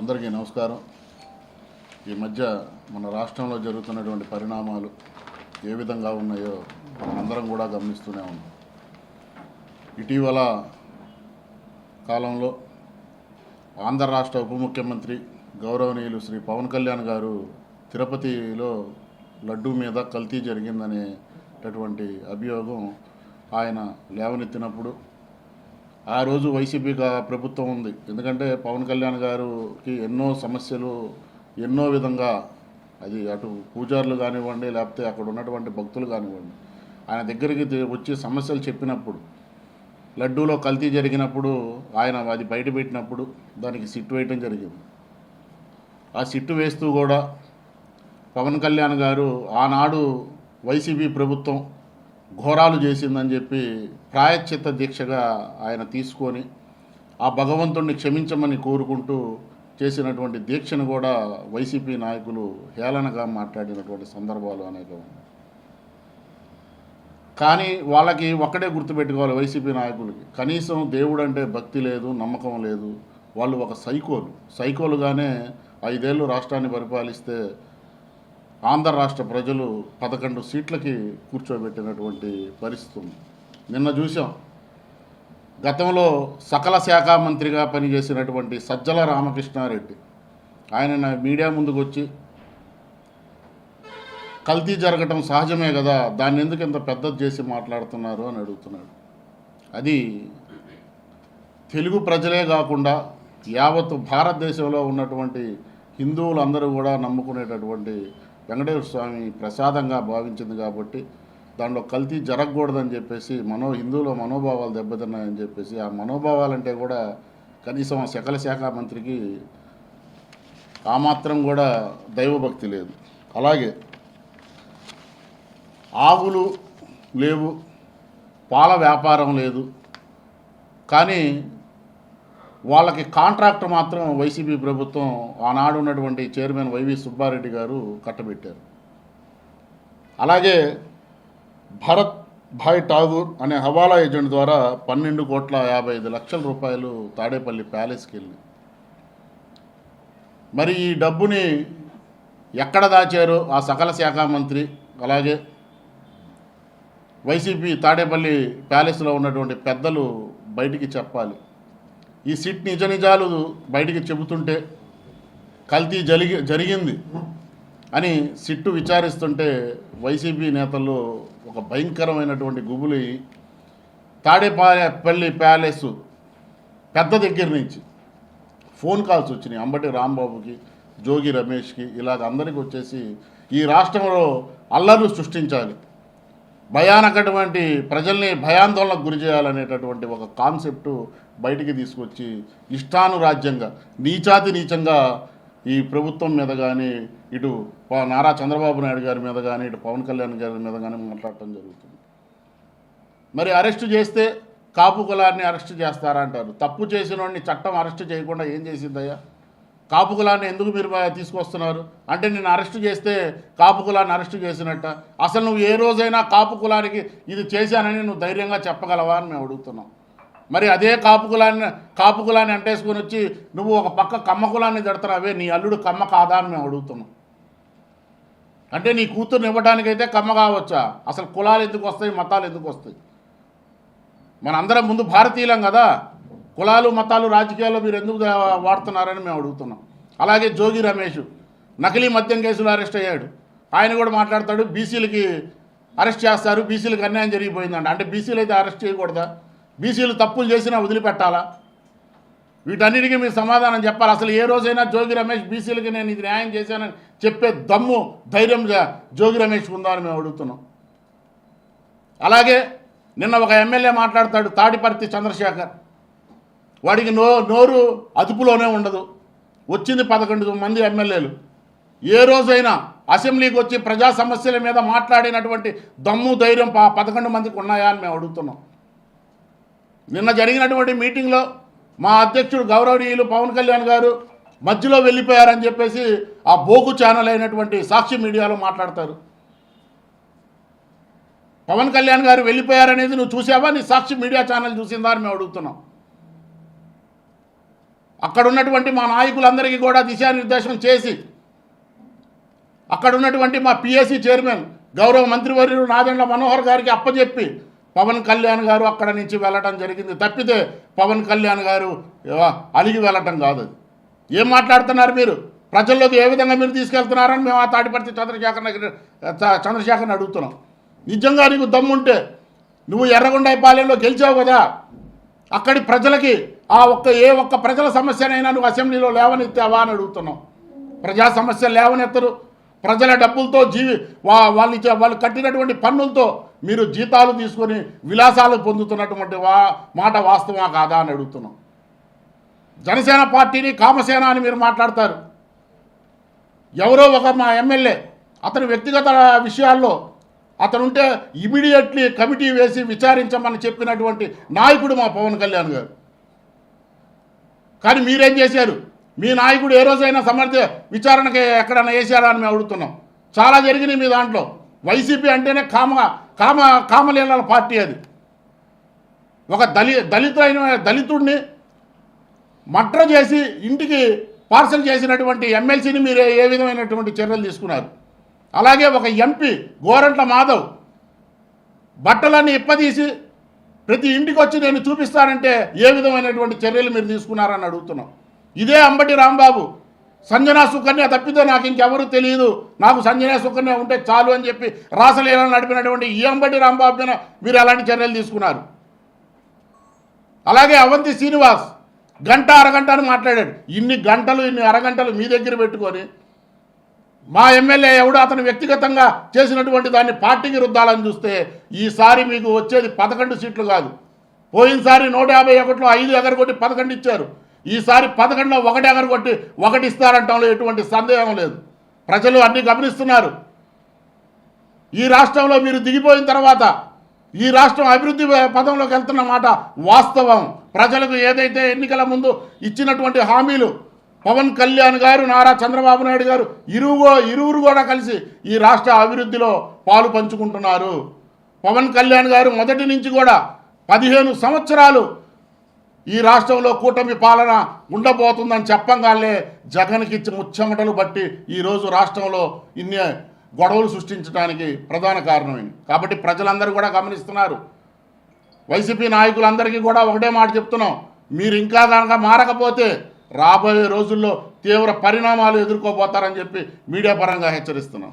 అందరికీ నమస్కారం. ఈ మధ్య మన రాష్ట్రంలో జరుగుతున్నటువంటి పరిణామాలు ఏ విధంగా ఉన్నాయో అందరం కూడా గమనిస్తూనే ఉన్నాం. ఇటీవల కాలంలో ఆంధ్ర రాష్ట్ర ఉప ముఖ్యమంత్రి గౌరవనీయులు శ్రీ పవన్ కళ్యాణ్ గారు తిరుపతిలో లడ్డూ మీద కల్తీ జరిగిందనేటటువంటి అభియోగం ఆయన లేవనెత్తినప్పుడు ఆ రోజు వైసీపీ ప్రభుత్వం ఉంది. ఎందుకంటే పవన్ కళ్యాణ్ గారికి ఎన్నో సమస్యలు ఎన్నో విధంగా అది అటు పూజారులు కానివ్వండి లేకపోతే అక్కడ ఉన్నటువంటి భక్తులు కానివ్వండి ఆయన దగ్గరికి వచ్చి సమస్యలు చెప్పినప్పుడు లడ్డూలో కల్తీ జరిగినప్పుడు ఆయన అది బయట పెట్టినప్పుడు దానికి సిట్టు వేయటం జరిగింది. ఆ సిట్టు వేస్తూ కూడా పవన్ కళ్యాణ్ గారు ఆనాడు వైసీపీ ప్రభుత్వం ఘోరాలు చేసిందని చెప్పి ప్రాయశ్చిత్త దీక్షగా ఆయన తీసుకొని ఆ భగవంతుణ్ణి క్షమించమని కోరుకుంటూ చేసినటువంటి దీక్షను కూడా వైసీపీ నాయకులు హేళనగా మాట్లాడినటువంటి సందర్భాలు అనేక ఉన్నాయి. కానీ వాళ్ళకి ఒక్కడే గుర్తుపెట్టుకోవాలి వైసీపీ నాయకులకి. కనీసం దేవుడు అంటే భక్తి లేదు నమ్మకం లేదు. వాళ్ళు ఒక సైకోలు. సైకోలుగానే ఐదేళ్ళు రాష్ట్రాన్ని పరిపాలిస్తే ఆంధ్ర రాష్ట్ర ప్రజలు పదకొండు సీట్లకి కూర్చోబెట్టినటువంటి పరిస్థితి ఉంది. నిన్న చూసాం. గతంలో సకల శాఖ మంత్రిగా పనిచేసినటువంటి సజ్జల రామకృష్ణారెడ్డి ఆయన మీడియా ముందుకు వచ్చి కల్తీ జరగటం సహజమే కదా దాన్ని ఎందుకు ఇంత పెద్దది చేసి మాట్లాడుతున్నారు అని అడుగుతున్నాడు. అది తెలుగు ప్రజలే కాకుండా యావత్ భారతదేశంలో ఉన్నటువంటి హిందువులందరూ కూడా నమ్ముకునేటటువంటి వెంకటేశ్వర స్వామి ప్రసాదంగా భావించింది కాబట్టి దాంట్లో కల్తీ జరగకూడదని చెప్పేసి మనో హిందువుల మనోభావాలు దెబ్బతిన్నాయని చెప్పేసి ఆ మనోభావాలంటే కూడా కనీసం శకల సకల శాఖ మంత్రికి ఆ మాత్రం కూడా దైవభక్తి లేదు. అలాగే ఆవులు లేవు పాల వ్యాపారం లేదు. కానీ వాళ్ళకి కాంట్రాక్ట్ మాత్రం వైసీపీ ప్రభుత్వం ఆనాడు ఉన్నటువంటి చైర్మన్ వైవి సుబ్బారెడ్డి గారు కట్టబెట్టారు. అలాగే భరత్ భాయ్ ఠాగూర్ అనే హవాలా ఏజెంట్ ద్వారా పన్నెండు కోట్ల యాభై ఐదు లక్షల రూపాయలు తాడేపల్లి ప్యాలెస్కి వెళ్ళి మరి ఈ డబ్బుని ఎక్కడ దాచారో? ఆ సకల శాఖ మంత్రి అలాగే వైసీపీ తాడేపల్లి ప్యాలెస్లో ఉన్నటువంటి పెద్దలు బయటికి చెప్పాలి. ఈ సిట్ నిజ నిజాలు బయటికి చెబుతుంటే కల్తీ జరిగి జరిగింది అని సిట్టు విచారిస్తుంటే వైసీపీ నేతలు ఒక భయంకరమైనటువంటి గుబులి తాడేపల్లి ప్యాలెస్ పెద్ద దగ్గర నుంచి ఫోన్ కాల్స్ వచ్చినాయి. అంబటి రాంబాబుకి జోగి రమేష్కి ఇలాగ అందరికి వచ్చేసి ఈ రాష్ట్రంలో అల్లర్లు సృష్టించాలి. భయానకటువంటి ప్రజల్ని భయాందోళనకు గురి చేయాలనేటటువంటి ఒక కాన్సెప్టు బయటికి తీసుకొచ్చి ఇష్టానురాజ్యంగా నీచాతి నీచంగా ఈ ప్రభుత్వం మీద కానీ ఇటు ప- నారా చంద్రబాబు నాయుడు గారి మీద కానీ ఇటు పవన్ కళ్యాణ్ గారి మీద కానీ మాట్లాడటం జరుగుతుంది. మరి అరెస్టు చేస్తే కాపు కులాన్ని అరెస్ట్ చేస్తారంటారు. తప్పు చేసిన వాడిని చట్టం అరెస్ట్ చేయకుండా ఏం చేసిందయ్యా కాపు కులాన్ని ఎందుకు మీరు తీసుకొస్తున్నారు? అంటే నేను అరెస్ట్ చేస్తే కాపు కులాన్ని అరెస్ట్ చేసినట్ట. అసలు నువ్వు ఏ రోజైనా కాపు కులానికి ఇది చేశానని నువ్వు ధైర్యంగా చెప్పగలవా అని మేము అడుగుతున్నాం. మరి అదే కాపు కులాన్ని కాపు కులాన్ని అంటేసుకొని వచ్చి నువ్వు ఒక పక్క కమ్మ కులాన్ని తిడుతున్నావే నీ అల్లుడు కమ్మ కాదా అని మేము అడుగుతున్నాం. అంటే నీ కూతుర్ని ఇవ్వడానికైతే కమ్మ కావచ్చా? అసలు కులాలు ఎందుకు వస్తాయి మతాలు ఎందుకు వస్తాయి? మనందరం ముందు భారతీయులం కదా? కులాలు మతాలు రాజకీయాల్లో మీరు ఎందుకు వాడుతున్నారని మేము అడుగుతున్నాం. అలాగే జోగి రమేష్ నకిలీ మద్యం కేసులో అరెస్ట్ అయ్యాడు. ఆయన కూడా మాట్లాడతాడు బీసీలకి అరెస్ట్ చేస్తారు బీసీలకు అన్యాయం జరిగిపోయిందండి అంటే బీసీలు అయితే అరెస్ట్ చేయకూడదా? బీసీలు తప్పులు చేసినా వదిలిపెట్టాలా? వీటన్నిటికీ మీరు సమాధానం చెప్పాలి. అసలు ఏ రోజైనా జోగి రమేష్ బీసీలకి నేను ఇది న్యాయం చేశానని చెప్పే దమ్ము ధైర్యం జోగి రమేష్ ఉందా అని మేము అడుగుతున్నాం. అలాగే నిన్న ఒక ఎమ్మెల్యే మాట్లాడతాడు తాడిపర్తి చంద్రశేఖర్. వాడికి నో నోరు అదుపులోనే ఉండదు. వచ్చింది పదకొండు మంది ఎమ్మెల్యేలు. ఏ రోజైనా అసెంబ్లీకి వచ్చి ప్రజా సమస్యల మీద మాట్లాడినటువంటి దమ్ము ధైర్యం పదకొండు మందికి ఉన్నాయా అని మేము అడుగుతున్నాం. నిన్న జరిగినటువంటి మీటింగ్లో మా అధ్యక్షుడు గౌరవనీయులు పవన్ కళ్యాణ్ గారు మధ్యలో వెళ్ళిపోయారని చెప్పేసి ఆ బోగు ఛానల్ అయినటువంటి సాక్షి మీడియాలో మాట్లాడతారు. పవన్ కళ్యాణ్ గారు వెళ్ళిపోయారనేది నువ్వు చూసావా? నీ సాక్షి మీడియా ఛానల్ చూసిందా అని మేము అడుగుతున్నాం. అక్కడ ఉన్నటువంటి మా నాయకులందరికీ కూడా దిశానిర్దేశం చేసి అక్కడ ఉన్నటువంటి మా పిఎస్సి చైర్మన్ గౌరవ మంత్రివర్యులు నాదెండ్ల మనోహర్ గారికి అప్పచెప్పి పవన్ కళ్యాణ్ గారు అక్కడ నుంచి వెళ్ళటం జరిగింది. తప్పితే పవన్ కళ్యాణ్ గారు అలిగి వెళ్ళటం కాదు. అది ఏం మాట్లాడుతున్నారు మీరు? ప్రజల్లోకి ఏ విధంగా మీరు తీసుకెళ్తున్నారని మేము ఆ తాటిపర్తి చంద్రశేఖర్ చంద్రశేఖర్ని అడుగుతున్నాం. నిజంగా నీకు దమ్ముంటే నువ్వు ఎర్రగొండైపాలెంలో గెలిచావు కదా? అక్కడి ప్రజలకి ఆ ఒక్క ఏ ఒక్క ప్రజల సమస్యనైనా నువ్వు అసెంబ్లీలో లేవనెత్తావా అని అడుగుతున్నాం ప్రజా సమస్యలు లేవనెత్తరు. ప్రజల డబ్బులతో జీవి వా వాళ్ళు ఇచ్చే వాళ్ళు కట్టినటువంటి పన్నులతో మీరు జీతాలు తీసుకొని విలాసాలు పొందుతున్నటువంటి వా మాట వాస్తవా కాదా అని అడుగుతున్నాం జనసేన పార్టీని కామసేన అని మీరు మాట్లాడతారు. ఎవరో ఒక మా ఎమ్మెల్యే అతని వ్యక్తిగత విషయాల్లో అతనుంటే ఇమీడియట్లీ కమిటీ వేసి విచారించమని చెప్పినటువంటి నాయకుడు మా పవన్ కళ్యాణ్ గారు. కానీ మీరేం చేశారు? మీ నాయకుడు ఏ రోజైనా సమర్థ విచారణకి ఎక్కడైనా వేసారా అని మేము అడుగుతున్నాం. చాలా జరిగినాయి మీ దాంట్లో. వైసీపీ అంటేనే కామ కామ కామలీలల పార్టీ అది. ఒక దళి దళితులైన దళితుడిని మట్ర చేసి ఇంటికి పార్సల్ చేసినటువంటి ఎమ్మెల్సీని మీరు ఏ విధమైనటువంటి చర్యలు తీసుకున్నారు? అలాగే ఒక ఎంపీ గోరంట్ల మాధవ్ బట్టలన్నీ ఇప్పదీసి ప్రతి ఇంటికి వచ్చి నేను చూపిస్తానంటే ఏ విధమైనటువంటి చర్యలు మీరు తీసుకున్నారని అడుగుతున్నాం. ఇదే అంబటి రాంబాబు. సంజనా సుకన్య తప్పితే నాకు ఇంకెవరు తెలియదు నాకు సంజనా సుకన్య ఉంటే చాలు అని చెప్పి రాసలీలను నడిపినటువంటి ఈ అంబటి రాంబాబు మీద మీరు ఎలాంటి చర్యలు తీసుకున్నారు? అలాగే అవంతి శ్రీనివాస్ గంట అరగంట అని మాట్లాడాడు. ఇన్ని గంటలు ఇన్ని అరగంటలు మీ దగ్గర పెట్టుకొని మా ఎమ్మెల్యే ఎవడు అతను వ్యక్తిగతంగా చేసినటువంటి దాన్ని పార్టీకి రుద్దాలని చూస్తే ఈసారి మీకు వచ్చేది పదకొండు సీట్లు కాదు. పోయినసారి నూట యాభై ఒకటిలో ఐదు ఎగరగొట్టి పదకొండు ఇచ్చారు. ఈసారి పదకొండులో ఒకటి ఎగరగొట్టి ఒకటి ఇస్తారంటంలో ఎటువంటి సందేహం లేదు. ప్రజలు అన్ని గమనిస్తున్నారు. ఈ రాష్ట్రంలో మీరు దిగిపోయిన తర్వాత ఈ రాష్ట్రం అభివృద్ధి పదంలోకి వెళ్తున్న మాట వాస్తవం. ప్రజలకు ఏదైతే ఎన్నికల ముందు ఇచ్చినటువంటి హామీలు పవన్ కళ్యాణ్ గారు నారా చంద్రబాబు నాయుడు గారు ఇరువుగో ఇరువురు కూడా కలిసి ఈ రాష్ట్ర అభివృద్ధిలో పాలు పంచుకుంటున్నారు. పవన్ కళ్యాణ్ గారు మొదటి నుంచి కూడా పదిహేను సంవత్సరాలు ఈ రాష్ట్రంలో కూటమి పాలన ఉండబోతుందని చెప్పంగానే జగన్కి ఇచ్చి ముచ్చమటలు బట్టి ఈరోజు రాష్ట్రంలో ఇన్ని గొడవలు సృష్టించడానికి ప్రధాన కారణమైంది కాబట్టి ప్రజలందరూ కూడా గమనిస్తున్నారు. వైసీపీ నాయకులందరికీ కూడా ఒకటే మాట చెప్తున్నాం. మీరు ఇంకా కనుక మారకపోతే రాబోయే రోజుల్లో తీవ్ర పరిణామాలు ఎదుర్కోబోతారని చెప్పి మీడియా పరంగా హెచ్చరిస్తున్నాం.